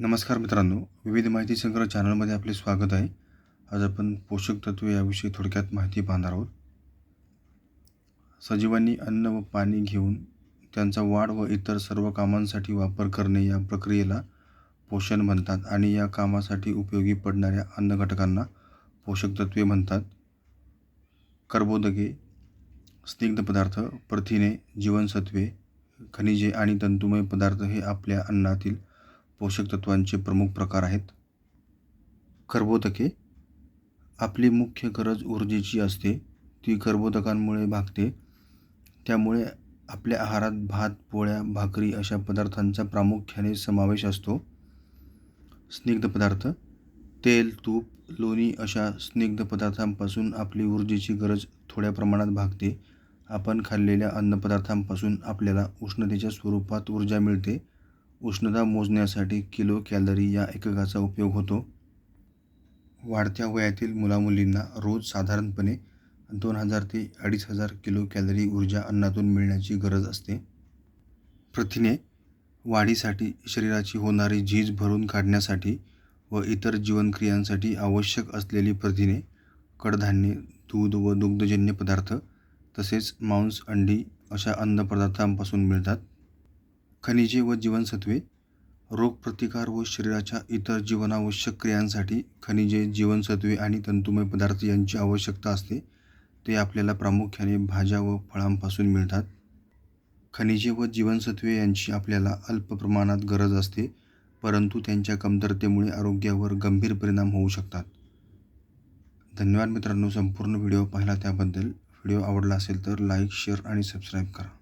नमस्कार मित्रांनो विविध माहिती संग्रह चॅनलमध्ये आपले स्वागत आहे. आज आपण पोषक तत्वे याविषयी थोडक्यात माहिती पाहणार आहोत. सजीवांनी अन्न व पाणी घेऊन त्यांचा वाढ व इतर सर्व कामांसाठी वापर करणे या प्रक्रियेला पोषण म्हणतात आणि या कामासाठी उपयोगी पडणाऱ्या अन्न घटकांना पोषक तत्वे म्हणतात. कर्बोदके स्निग्ध पदार्थ प्रथिने जीवनसत्वे खनिजे आणि तंतुमय पदार्थ हे आपल्या अन्नातील पोषक तत्वांचे प्रमुख प्रकार आहेत. कर्बोदके आपली मुख्य गरज ऊर्जेची असते. ती कर्बोदकांमुळे भागते. त्यामुळे आपल्या आहारात भात पोळ्या भाकरी अशा पदार्थांचा प्रामुख्याने समावेश असतो. स्निग्ध पदार्थ तेल तूप लोणी अशा स्निग्ध पदार्थांपासून आपली ऊर्जेची गरज थोड्या प्रमाणात भागते. आपण खाल्लेल्या अन्नपदार्थांपासून आपल्याला उष्णतेच्या स्वरूपात ऊर्जा मिळते. उष्णता मोजण्यासाठी किलो कॅलरी या एककाचा उपयोग होतो. वाढत्या वयातील मुलामुलींना रोज साधारणपणे दोन हजार ते अडीच हजार किलो कॅलरी ऊर्जा अन्नातून मिळण्याची गरज असते. प्रथिने वाढीसाठी शरीराची होणारी झीज भरून काढण्यासाठी व इतर जीवनक्रियांसाठी आवश्यक असलेली प्रथिने कडधान्ये दूध व दुग्धजन्य पदार्थ तसेच मांस अंडी अशा अन्नपदार्थांपासून मिळतात. खनिजे व जीवनसत्वे रोगप्रतिकार व शरीराच्या इतर जीवनावश्यक क्रियांसाठी खनिजे जीवनसत्वे आणि तंतुमय पदार्थ यांची आवश्यकता असते. ते आपल्याला प्रामुख्याने भाज्या व फळांपासून मिळतात. खनिजे व जीवनसत्वे यांची आपल्याला अल्प प्रमाणात गरज असते परंतु त्यांच्या कमतरतेमुळे आरोग्यावर गंभीर परिणाम होऊ शकतात. धन्यवाद मित्रांनो संपूर्ण व्हिडिओ पाहिला त्याबद्दल. व्हिडिओ आवडला असेल तर लाईक शेअर आणि सबस्क्राईब करा.